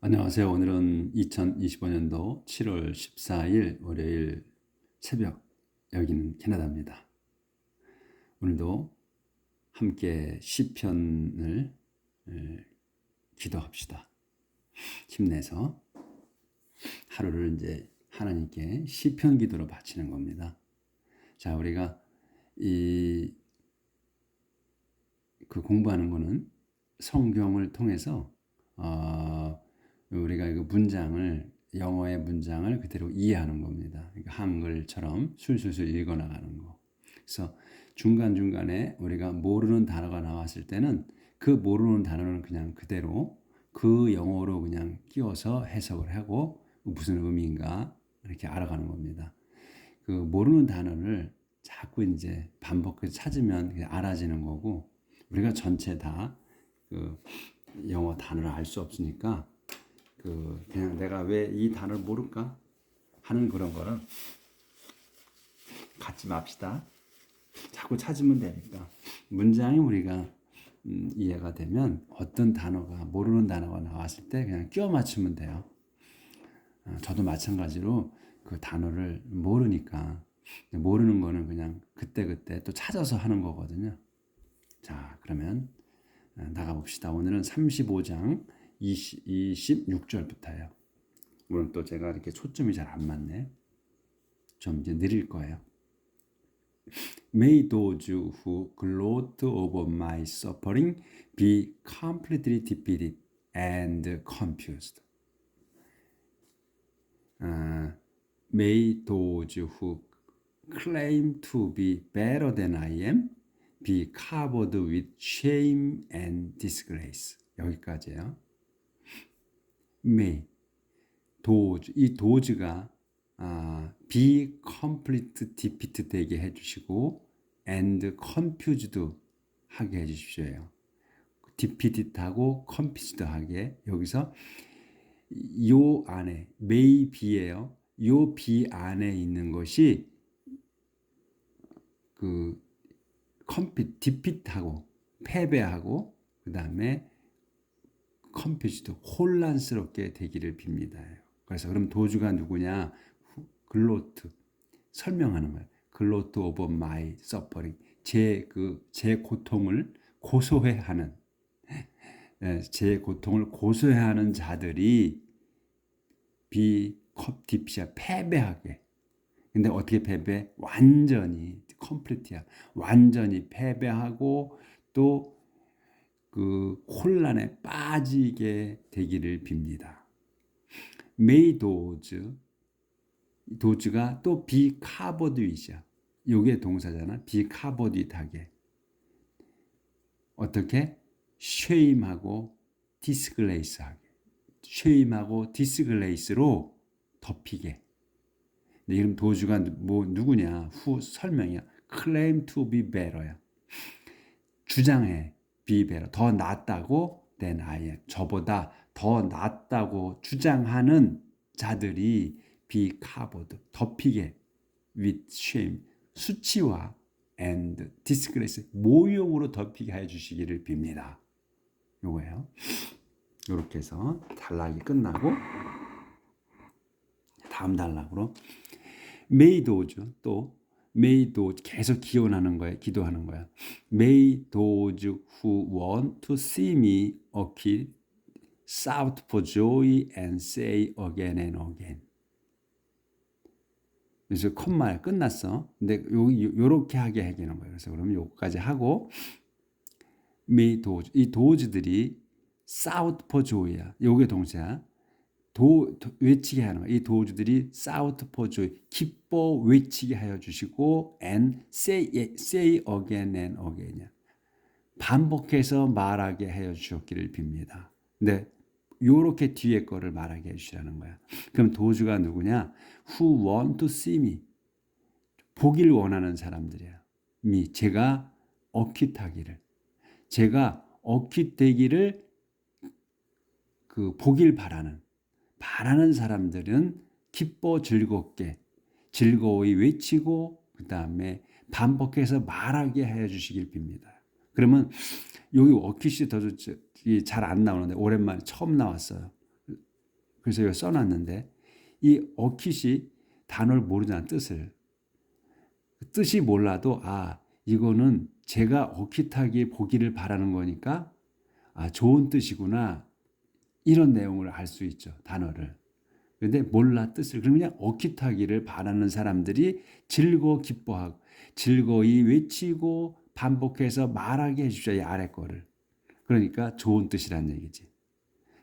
안녕하세요. 오늘은 2025년도 7월 14일 월요일 새벽 여기는 캐나다입니다. 오늘도 함께 시편을 에, 기도합시다. 힘내서 하루를 이제 하나님께 시편 기도로 바치는 겁니다. 자, 우리가 이 그 공부하는 거는 성경을 통해서 어, 우리가 그 문장을 영어의 문장을 그대로 이해하는 겁니다. 그러니까 한글처럼 술술술 읽어 나가는 거. 그래서 중간 중간에 우리가 모르는 단어가 나왔을 때는 그 모르는 단어는 그냥 그대로 그 영어로 그냥 끼워서 해석을 하고 무슨 의미인가 이렇게 알아가는 겁니다. 그 모르는 단어를 자꾸 이제 반복해서 찾으면 알아지는 거고 우리가 전체 다 그 영어 단어를 알 수 없으니까 그 그냥 내가 왜 이 단어를 모를까 하는 그런 거를 갖지 맙시다. 자꾸 찾으면 되니까 문장이 우리가 음, 이해가 되면 어떤 단어가 모르는 단어가 나왔을 때 그냥 끼워 맞추면 돼요. 어, 저도 마찬가지로 그 단어를 모르니까 모르는 거는 그냥 그때 그때 또 찾아서 하는 거거든요. 자 그러면 어, 나가 봅시다. 오늘은 35장 20, 26절부터예요. 오늘 또 제가 이렇게 초점이 잘 안 맞네. 좀 이제 느릴 거예요. May those who gloat over my suffering be completely defeated and confused. Uh, may those who claim to be better than I am be covered with shame and disgrace. 여기까지예요. May 도즈 이 도즈가 아, be complete defeat 되게 해주시고 and confused 하게 해주십시오. defeated하고 confused 하게 여기서 요 안에 may be예요. 요 be 안에 있는 것이 그 컴피 디핏하고 패배하고 그 다음에 컴퓨지도 혼란스럽게 되기를 빕니다. 그래서 그럼 도주가 누구냐? 글로트 설명하는 거예요. 글로트 오브 마이 서퍼링 제그 제 고통을 고소해하는 예, 제 고통을 고소해하는 자들이 비컵디피아 패배하게 근데 어떻게 패배? 완전히 컴플리트야. 완전히 패배하고 또 그 혼란에 빠지게 되기를 빕니다. 메이 도즈 도즈가 또 비카보드윗이야. 요게 동사잖아. 비카보드윗하게 어떻게 쉐임하고 디스글레이스하게 쉐임하고 디스글레이스로 덮이게 이름 도주가 뭐 누구냐? 후 설명이야. claim to be better야. 주장해. Better. 더 낫다고 than I am. 저보다 더 낫다고 주장하는 자들이 be covered. 덮이게 with shame. 수치와 and disgrace. 모욕으로 덮이게 해 주시기를 빕니다. 요거예요. 이렇게 해서 단락이 끝나고 다음 단락으로 those 또 Those 계속 기원하는 거야, 기도하는 거야. May those who want to see me acquit shout for joy and say again and again. 그래서 콤마 끝났어. 근데 요 요렇게 하게 해주는 거예요. 그래서 그러면 요까지 하고 May those 이 도즈들이 shout for joy야. 요게 동사야. 도, 도, 외치게 하는. 이 도주들이 사우트 포조 기뻐 외치게 하여 주시고 and say say again and again이야. 반복해서 말하게 하여 주셨기를 빕니다. 근데 요렇게 뒤에 거를 말하게 해 주시라는 거야. 그럼 도주가 누구냐? Who want to see me. 보길 원하는 사람들이야. 미 제가 어킷하기를 제가 어킷되기를 그 보길 바라는 바라는 사람들은 기뻐 즐겁게 즐거이 외치고 그 다음에 반복해서 말하게 해 주시길 빕니다. 그러면 여기 워킷이 더잘안 나오는데 오랜만에 처음 나왔어요. 그래서 이거 써놨는데 이 어킷이 단어를 모르잖아 뜻을 뜻이 몰라도 아 이거는 제가 어킷하게 보기를 바라는 거니까 아 좋은 뜻이구나 이런 내용을 알 수 있죠 단어를. 근데 몰라 뜻을. 그럼 그냥 어킷하기를 바라는 사람들이 즐거 기뻐하고 즐거이 외치고 반복해서 말하게 해주죠 이 아래 거를. 그러니까 좋은 뜻이란 얘기지.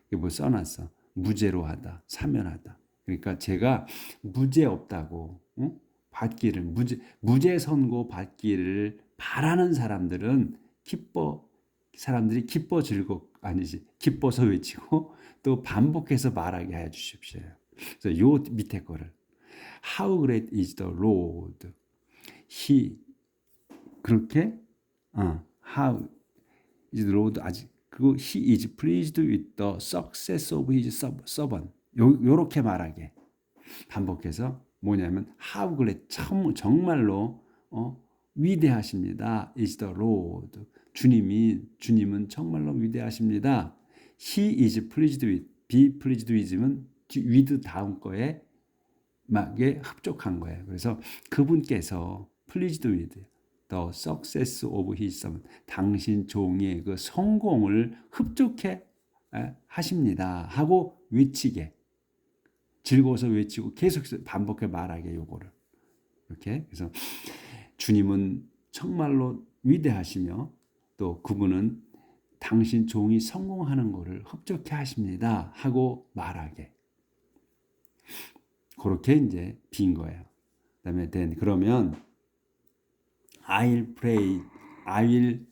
이게 뭐 써놨어. 무죄로 하다 사면하다. 그러니까 제가 무죄 없다고 응? 받기를 무죄 무죄 선고 받기를 바라는 사람들은 기뻐 사람들이 기뻐 즐거 아니지 기뻐서 외치고 또 반복해서 말하게 해 주십시오. 그래서 요 밑에 거를 How great is the Lord. He 그렇게 어, How is the Lord 아직 그리고 He is pleased with the success of his servant. 요 요렇게 말하게 반복해서 뭐냐면 How great 참 정말로 어, 위대하십니다. is the Lord. 주님이 주님은 정말로 위대하십니다. He is pleased with be pleased with는 with 다음 거에 막에 합족한 거예요. 그래서 그분께서 pleased with the success of his servant 당신 종의 그 성공을 흡족해 하십니다. 하고 외치게 즐거워서 외치고 계속 반복해 말하게 요거를 이렇게 그래서 주님은 정말로 위대하시며 또 그분은 당신 종이 성공하는 것을 흡족해 하십니다. 하고 말하게. 그렇게 이제 빈 거예요. 그다음에 then 그러면 I'll pray, I will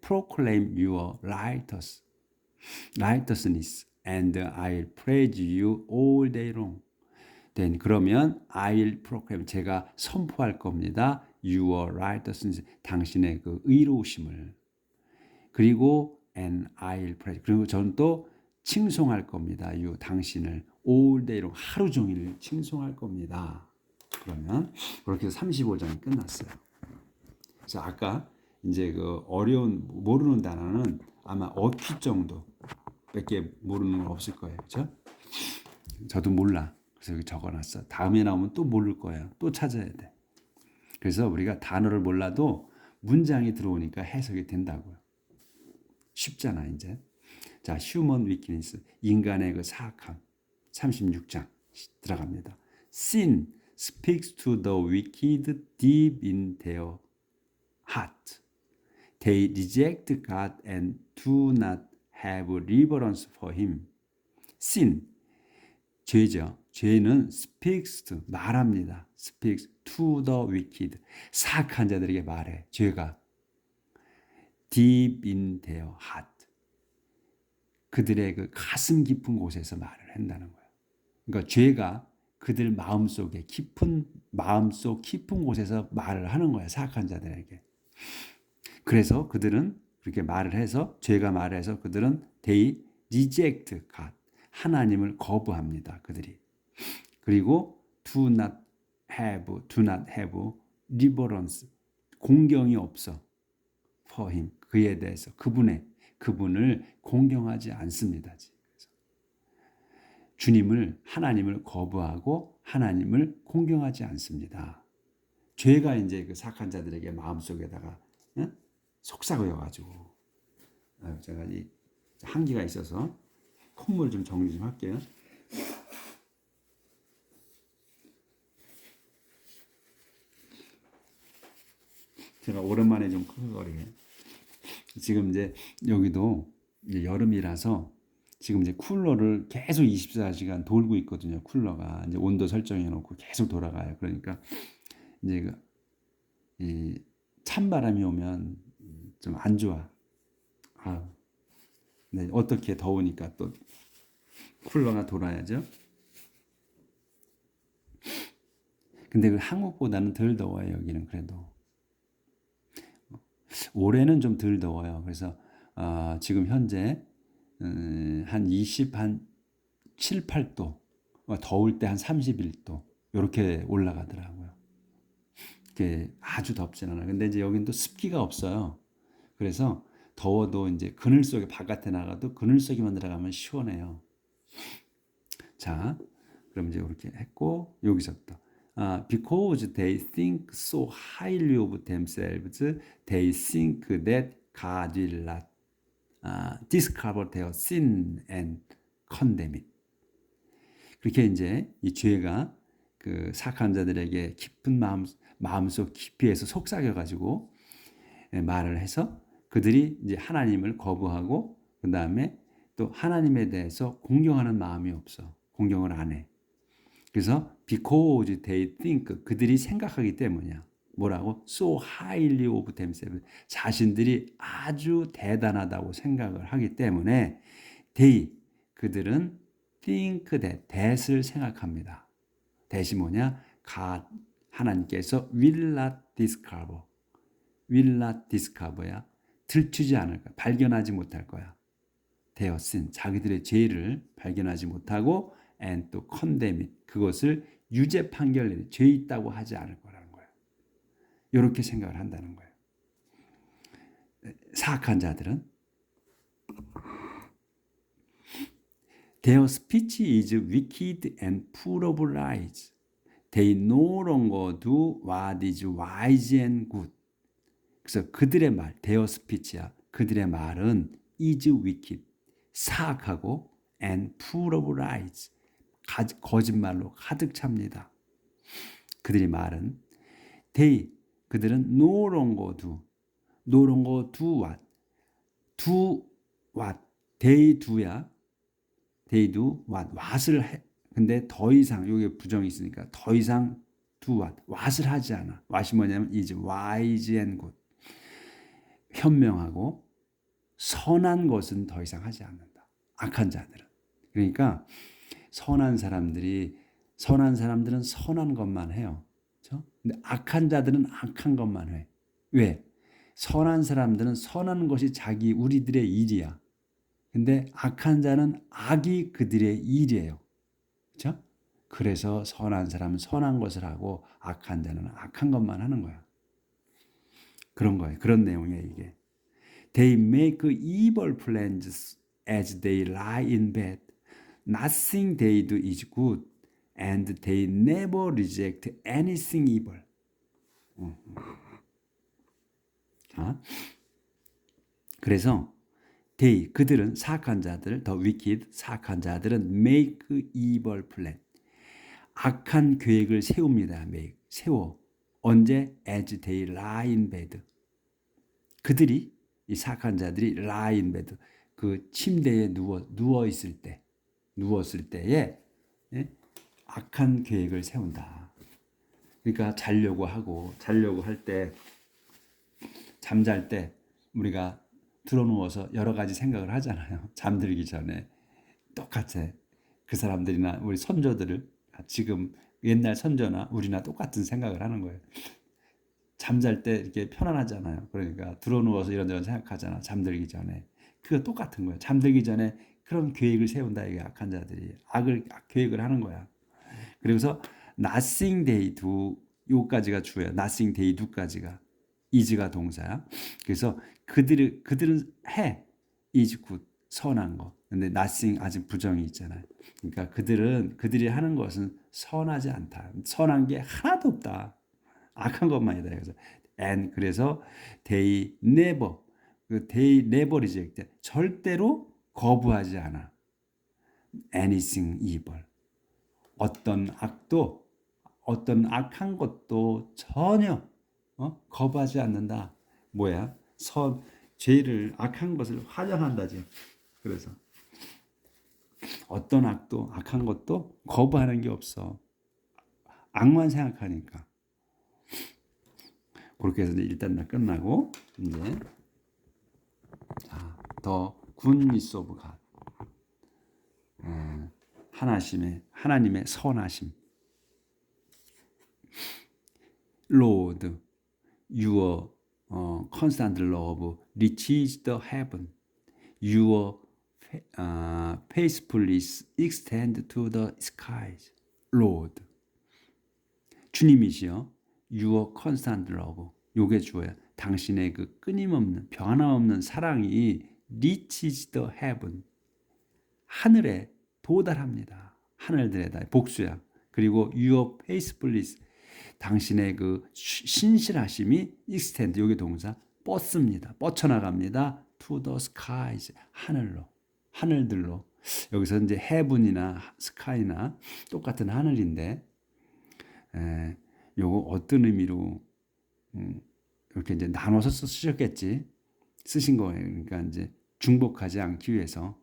proclaim your righteous, righteousness, and I'll praise you all day long. then 그러면 I'll proclaim 제가 선포할 겁니다. Your righteousness 당신의 그 의로우심을 그리고 and I'll praise 그리고 저는 또 칭송할 겁니다. You 당신을 all day long 하루 종일 칭송할 겁니다. 그러면 그렇게 해서 35장이 끝났어요. 그래서 아까 이제 그 어려운 모르는 단어는 아마 어퀴 정도밖에 모르는 건 없을 거예요. 그렇죠? 저도 몰라. 그래서 여기 적어놨어. 다음에 나오면 또 모를 거예요. 또 찾아야 돼. 그래서 우리가 단어를 몰라도 문장이 들어오니까 해석이 된다고요. 쉽잖아 이제. 자, 휴먼 위키니스 인간의 그 사악함 36장 들어갑니다. Sin speaks to the wicked deep in their heart. They reject God and do not have reverence for him. Sin 죄죠. 죄는 speaks to 말합니다. speaks to the wicked 사악한 자들에게 말해. 죄가 deep in their heart 그들의 그 가슴 깊은 곳에서 말을 한다는 거예요. 그러니까 죄가 그들 마음 속에 깊은 마음 속 깊은 곳에서 말을 하는 거야 사악한 자들에게. 그래서 그들은 그렇게 말을 해서 죄가 말해서 그들은 they reject God 하나님을 거부합니다. 그들이. 그리고 do not have, do not have reverence 공경이 없어 for him 그에 대해서 그분의 그분을 공경하지 않습니다. 주님을 하나님을 거부하고 하나님을 공경하지 않습니다. 죄가 이제 그 사악한 자들에게 마음속에다가 응? 속삭여 가지고 제가 이 한기가 있어서 콧물 좀 정리 좀 할게요. 제가 오랜만에 좀 크거리게 지금 이제 여기도 이제 여름이라서 지금 이제 쿨러를 계속 24시간 돌고 있거든요. 쿨러가 이제 온도 설정해 놓고 계속 돌아가요. 그러니까 이제 그, 이 찬바람이 오면 좀 안 좋아. 아, 네, 어떻게 더우니까 또 쿨러가 돌아야죠. 근데 그 한국보다는 덜 더워요. 여기는 그래도. 올해는 좀 덜 더워요. 그래서 어, 지금 현재 음, 한 20, 한 7, 8도, 어, 더울 때 한 31도 이렇게 올라가더라고요. 그게 아주 덥진 않아요. 근데 이제 여긴 또 습기가 없어요. 그래서 더워도 이제 그늘 속에 바깥에 나가도 그늘 속에만 들어가면 시원해요. 자, 그럼 이제 이렇게 했고 여기서부터 아, because they think so highly of themselves, they think that God will not 아, discover their sin and condemn it. 그렇게 이제 이 죄가 그 사악한 자들에게 깊은 마음 마음속 깊이에서 속삭여 가지고 예, 말을 해서 그들이 이제 하나님을 거부하고 그 다음에 또 하나님에 대해서 공경하는 마음이 없어 공경을 안 해. 그래서 because they think 그들이 생각하기 때문이야. 뭐라고? So highly of themselves. 자신들이 아주 대단하다고 생각을 하기 때문에 they 그들은 think that that을 생각합니다. that이 뭐냐? God 하나님께서 will not discover. will not discover야. 들추지 않을 거야. 발견하지 못할 거야. 되었은 자기들의 죄를 발견하지 못하고 and 또 condemn. 그것을 유죄 판결 내리 죄 있다고 하지 않을 거라는 거예요. 이렇게 생각을 한다는 거예요. 사악한 자들은 Their speech is wicked and full of lies. They no longer do what is wise and good. 그래서 그들의 말, their speech야. 그들의 말은 is wicked. 사악하고 and full of lies. 거짓말로 가득 찹니다. 그들의 말은 they 그들은 what do what they do야 they do what what을 해 근데 더 이상 여기 부정이 있으니까 더 이상 what what을 하지 않아 what이 뭐냐면 wise and good 현명하고 선한 것은 더 이상 하지 않는다 악한 자들은 그러니까 선한 사람들이 선한 사람들은 선한 것만 해요. 그렇죠? 근데 악한 자들은 악한 것만 해. 왜? 선한 사람들은 선한 것이 자기 우리들의 일이야. 근데 악한 자는 악이 그들의 일이에요. 그렇죠? 그래서 선한 사람은 선한 것을 하고 악한 자는 악한 것만 하는 거야. 그런 거예요. 그런 내용이에요, 이게. They make evil plans as they lie in bed. Nothing they do is good, and they never reject anything evil. 자, 그래서 they 그들은 사악한 자들, 더 wicked 사악한 자들은 make evil plan. 악한 계획을 세웁니다. make 세워 언제 as they lie in bed. 그들이 이 사악한 자들이 lie in bed 그 침대에 누워 누워 있을 때 누웠을 때에 예? 악한 계획을 세운다. 그러니까 자려고 하고 자려고 할 때 잠잘 때 우리가 들어누워서 여러 가지 생각을 하잖아요. 잠들기 전에 똑같아. 그 사람들이나 우리 선조들을 지금 옛날 선조나 우리나 똑같은 생각을 하는 거예요. 잠잘 때 이렇게 편안하잖아요. 그러니까 들어누워서 이런저런 생각하잖아. 잠들기 전에. 그거 똑같은 거예요. 잠들기 전에 그런 계획을 세운다 이게 악한 자들이 악을 악 계획을 하는 거야. 그래서 nothing they do 요까지가 주어요. nothing they do까지가 is가 동사야. 그래서 그들이 그들은 해 is good 선한 거. 근데 nothing 아직 부정이 있잖아요. 그러니까 그들은 그들이 하는 것은 선하지 않다. 선한 게 하나도 없다. 악한 것만이다. 그래서 and 그래서 they never 그 they never reject 절대로 거부하지 않아. anything evil. 어떤 악도 어떤 악한 것도 전혀 어? 거부하지 않는다. 뭐야? 선 죄를 악한 것을 화장한다지. 그래서 어떤 악도 악한 것도 거부하는 게 없어. 악만 생각하니까. 그렇게 해서 일단 나 끝나고 이제 자, 더 굿니스 오브 갓. 하나님의 하나님의 선하심. Lord, your uh, constant love reaches the heaven. Your uh, faithfulness extend to the skies. Lord, 주님이시여, your constant love. 요게 주어야 당신의 그 끊임없는 변함없는 사랑이 reaches the heaven. 하늘에 도달합니다. 하늘들에다 복수야. 그리고 your faithfulness 당신의 그 시- 신실하심이 extend 여기 동사 뻗습니다. 뻗쳐나갑니다. to the skies 하늘로 하늘들로 여기서 이제 heaven이나 sky나 똑같은 하늘인데 에, 요거 어떤 의미로 음, 이렇게 이제 나눠서 쓰- 쓰셨겠지 쓰신 거예요. 그러니까 이제 중복하지 않기 위해서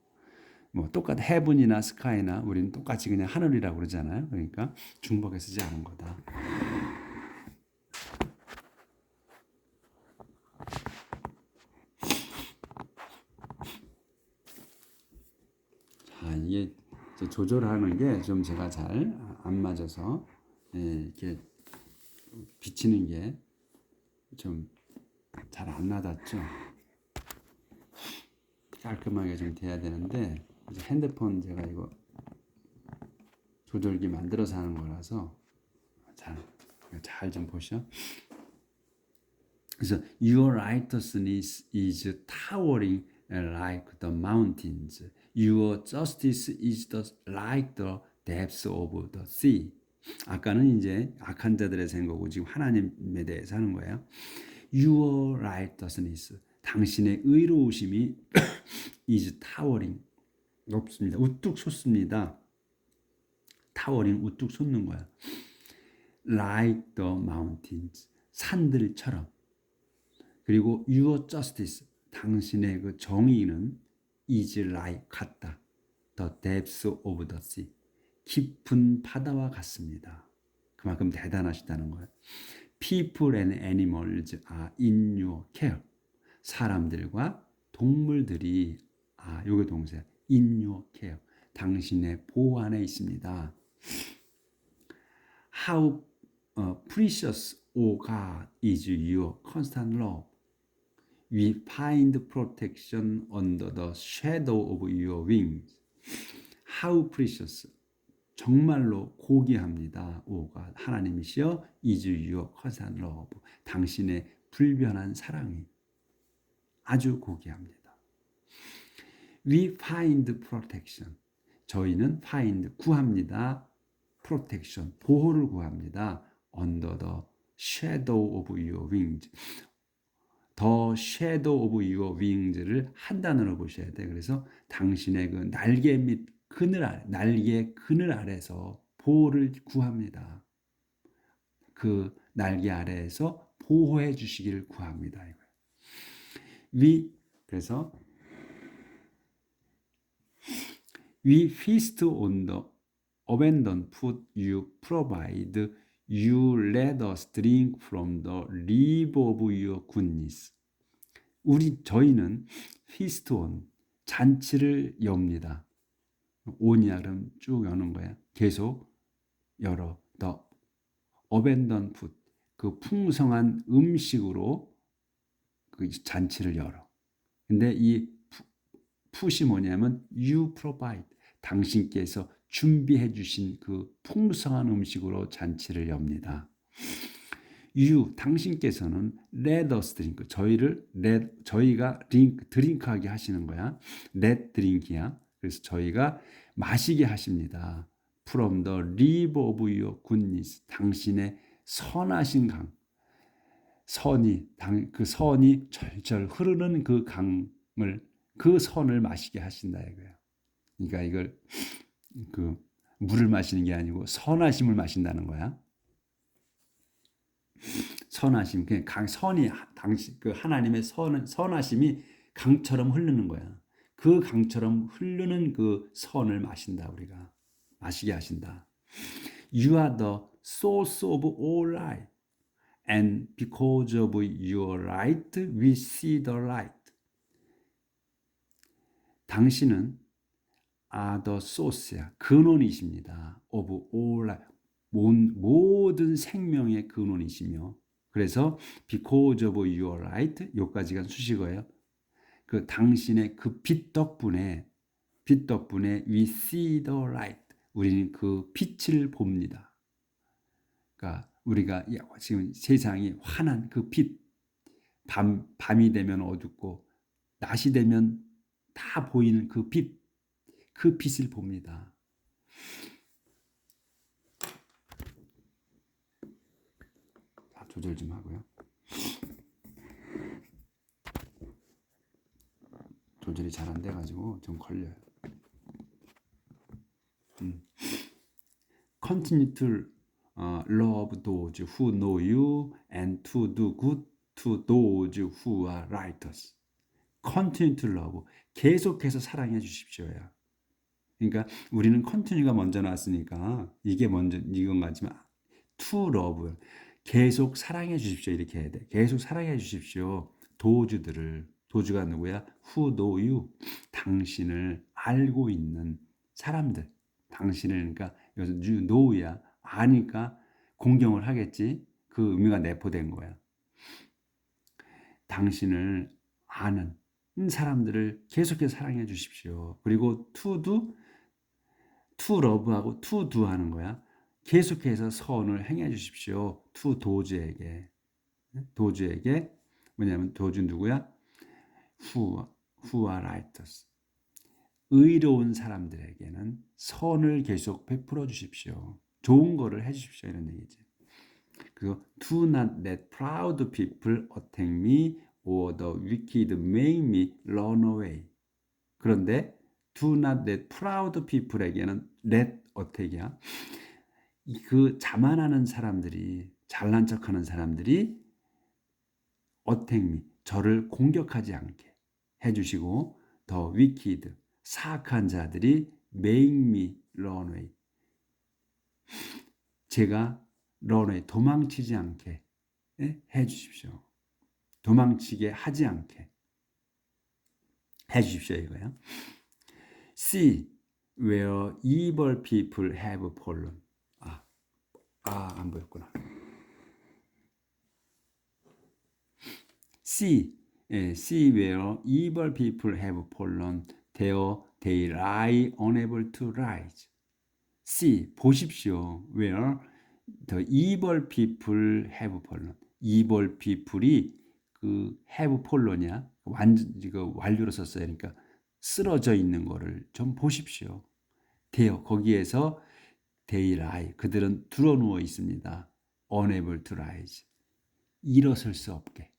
뭐 똑같 heaven이나 sky나 우리는 똑같이 그냥 하늘이라고 그러잖아요. 그러니까 중복해 쓰지 않은 거다. 자, 이게 조절하는 게 좀 제가 잘 안 맞아서 예, 이렇게 비치는 게 좀 잘 안 나닿죠. 깔끔하게 좀 돼야 되는데 이제 핸드폰 제가 이거 조절기 만들어서 하는 거라서 잘좀 보셔. 그래서 your righteousness is towering like the mountains. Your justice is the, like the depths of the sea. 아까는 이제 악한 자들의 생각고 지금 하나님에 대해서 하는 거예요. Your righteousness. 당신의 의로우심이 is towering. 높습니다. 우뚝 솟습니다. 타워링 우뚝 솟는 거야. Like the mountains. 산들처럼. 그리고 your justice 당신의 그 정의는 is like 같다. The depths of the sea. 깊은 바다와 같습니다. 그만큼 대단하시다는 거예요. People and animals are in your care. 사람들과 동물들이 아, 요게 your care. 당신의 보호 안에 있습니다. How uh, precious, O God, is your constant love. We find protection under the shadow of your wings. How precious. 정말로 고귀합니다. 오가 하나님이시여 is your constant love. 당신의 불변한 사랑이 아주 고귀합니다. We find protection. 저희는 find 구합니다. protection 보호를 구합니다. under the shadow of your wings. 더 shadow of your wings를 한 단어로 보셔야 돼. 그래서 당신의 그 날개 밑 그늘 아래, 날개 그늘 아래서 보호를 구합니다. 그 날개 아래에서 보호해 주시기를 구합니다. We 그래서 we feast on the abundant food you provide. You let us drink from the river of your goodness. 우리 저희는 feast on 잔치를 엽니다. 온이야 그럼 쭉 여는 거야. 계속 열어. The abundant food 그 풍성한 음식으로 그 잔치를 열어. 근데 이 푸시 뭐냐면 you provide 당신께서 준비해 주신 그 풍성한 음식으로 잔치를 엽니다. you 당신께서는 let us drink 저희를 let 저희가 drink 드링크하게 하시는 거야. let drink이야. 그래서 저희가 마시게 하십니다. from the river of your goodness 당신의 선하신 강 선이 당, 그 선이 절절 흐르는 그 강을 그 선을 마시게 하신다 이거예요. 그러니까 이걸 그 물을 마시는 게 아니고 선하심을 마신다는 거야. 선하심, 그강 선이 당신 그 하나님의 선 선하심이 강처럼 흐르는 거야. 그 강처럼 흐르는 그 선을 마신다 우리가 마시게 하신다. You are the source of all life, and because of your light, we see the light. 당신은 are the source야 근원이십니다. of all life 모든 생명의 근원이시며 그래서 because of your light 요까지가 수식어예요. 그 당신의 그 빛 덕분에 빛 덕분에 we see the light 우리는 그 빛을 봅니다. 그러니까 우리가 지금 세상이 환한 그 빛, 밤, 밤이 되면 어둡고 낮이 되면 다 보이는 그 빛, 그 빛을 봅니다. 조절 좀 하고요. 조절이 잘 안 돼가지고 좀 걸려요. 음. Continue to uh, love those who know you and to do good to those who are righteous. Continue to love. 계속해서 사랑해 주십시오요. 그러니까 우리는 continue가 먼저 나왔으니까 이게 먼저 이건 같지만 to love. 계속 사랑해 주십시오 이렇게 해야 돼. 계속 사랑해 주십시오. 도주들을 도주가 누구야? Who know you. 당신을 알고 있는 사람들. 당신을 그러니까 여기서 know야 아니까 공경을 하겠지. 그 의미가 내포된 거야. 당신을 아는 사람들을 계속해서 사랑해 주십시오. 그리고 love하고 to do 하는 거야. 계속해서 선을 행해 주십시오. to 도주에게. 도주에게 뭐냐면 도주 누구야? who, who are. 의로운 사람들에게는 선을 계속 베풀어 주십시오. 좋은 거를 해 주십시오. 이런 얘기지. 그리고 do not let proud people attack me or the wicked make me run away. 그런데 do not let proud people에게는 let attack이야. 그 자만하는 사람들이 잘난 척하는 사람들이 attack me 저를 공격하지 않게 해주시고 the wicked 사악한 자들이 make me run away 제가 런웨이 도망치지 않게 예? 해 주십시오. 도망치게 하지 않게 해 주십시오 이거야. See where evil people have fallen. 아, 아, 안 보였구나. See, 예, see where evil people have fallen. There they lie unable to rise. See, 보십시오. Where the evil people have fallen. evil people이 그 have fallen이야. 완전 이거 완료로 썼어요. 그러니까 쓰러져 있는 거를 좀 보십시오. 대요. 거기에서 they lie. 그들은 드러 누워 있습니다. unable to rise. 일어설 수 없게.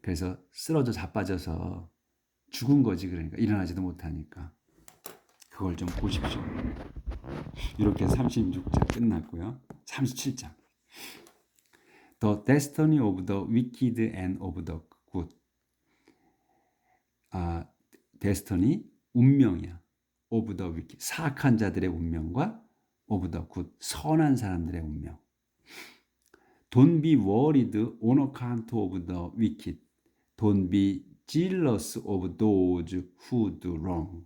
그래서 쓰러져 자빠져서 죽은 거지 그러니까 일어나지도 못하니까. 그걸 좀 보십시오. 이렇게 36장 끝났고요. 37장. The destiny of the wicked and of the good. 아, destiny 운명이야. of the wicked 사악한 자들의 운명과 of the good 선한 사람들의 운명. Don't be worried on account of the wicked. Don't be jealous of those who do wrong.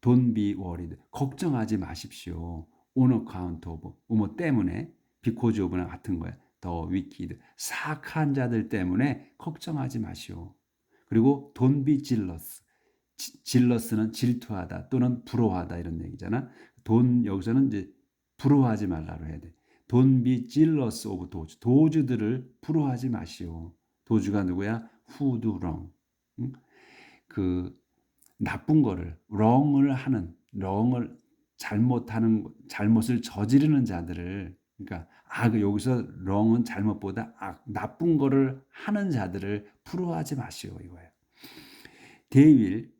Don't be worried. 걱정하지 마십시오. On account of. 뭐 때문에. because of나 같은 거야. The wicked. 사악한 자들 때문에 걱정하지 마시오. 그리고 don't be jealous. jealous는 질투하다 또는 부러워하다 이런 얘기잖아. 돈 여기서는 이제 부러워하지 말라로 해야 돼. Don't be jealous 도주. 도주들을 부러워하지 마시오. 도주가 누구야? Who. 응? 그 나쁜 거를 wrong을 하는 wrong을 잘못하는 잘못을 저지르는 자들을 그러니까 아 여기서 wrong은 잘못보다 악 나쁜 거를 하는 자들을 부러워하지 마시오 이거예요. They will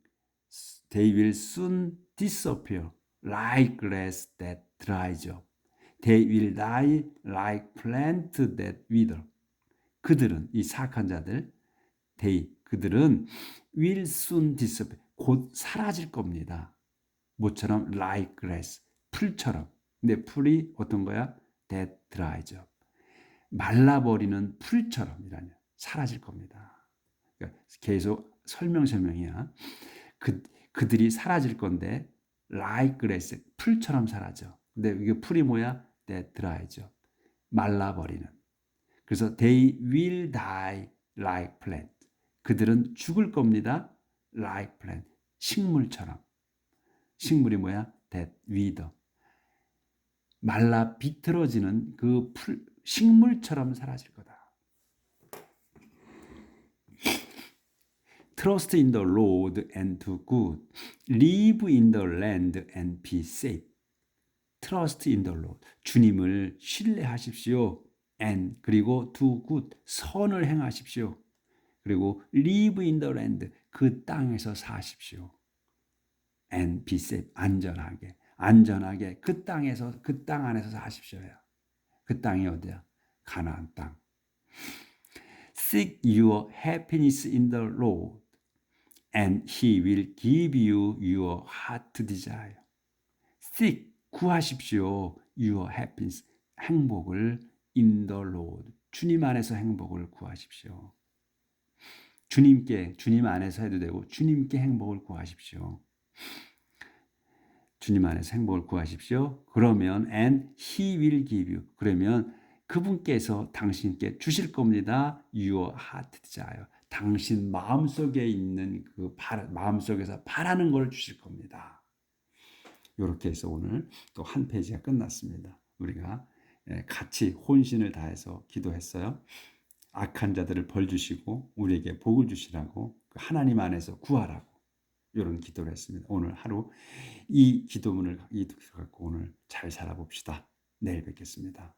they will soon disappear like grass that dries up. They will die like plant that wither. 그들은 이 사악한 자들 they 그들은 will soon disappear 곧 사라질 겁니다. 모처럼 like grass, 풀처럼. 근데 풀이 어떤 거야? that dries. 말라버리는 풀처럼이라냐. 사라질 겁니다. 그러니까 계속 설명 설명이야. 그 그들이 사라질 건데 like grass, 풀처럼 사라져. 근데 이게 풀이 뭐야? that dries. 말라버리는. 그래서 they will die like plant. 그들은 죽을 겁니다. Like plant. 식물처럼. 식물이 뭐야? that wither. 말라 비틀어지는 그 풀, 식물처럼 사라질 거다. Trust in the Lord and do good. Live in the land and be safe. Trust in the Lord. 주님을 신뢰하십시오. and 그리고 do good 선을 행하십시오. 그리고 live in the land 그 땅에서 사십시오. and be safe 안전하게 안전하게 그 땅에서 그 땅 안에서 사십시오요. 그 땅이 어디야? 가나안 땅. Seek your happiness in the Lord, and He will give you your heart desire. Seek 구하십시오. Your happiness 행복을 in the Lord 주님 안에서 행복을 구하십시오. 주님께 주님 안에서 해도 되고 주님께 행복을 구하십시오. 주님 안에서 행복을 구하십시오. 그러면 and he will give you. 그러면 그분께서 당신께 주실 겁니다. Your heart desire. 당신 마음속에 있는 그 바라, 마음속에서 바라는 걸 주실 겁니다. 이렇게 해서 오늘 또 한 페이지가 끝났습니다. 우리가 예, 같이 혼신을 다해서 기도했어요. 악한 자들을 벌 주시고 우리에게 복을 주시라고 그 하나님 안에서 구하라고 이런 기도를 했습니다. 오늘 하루 이 기도문을 이 갖고 오늘 잘 살아봅시다. 내일 뵙겠습니다.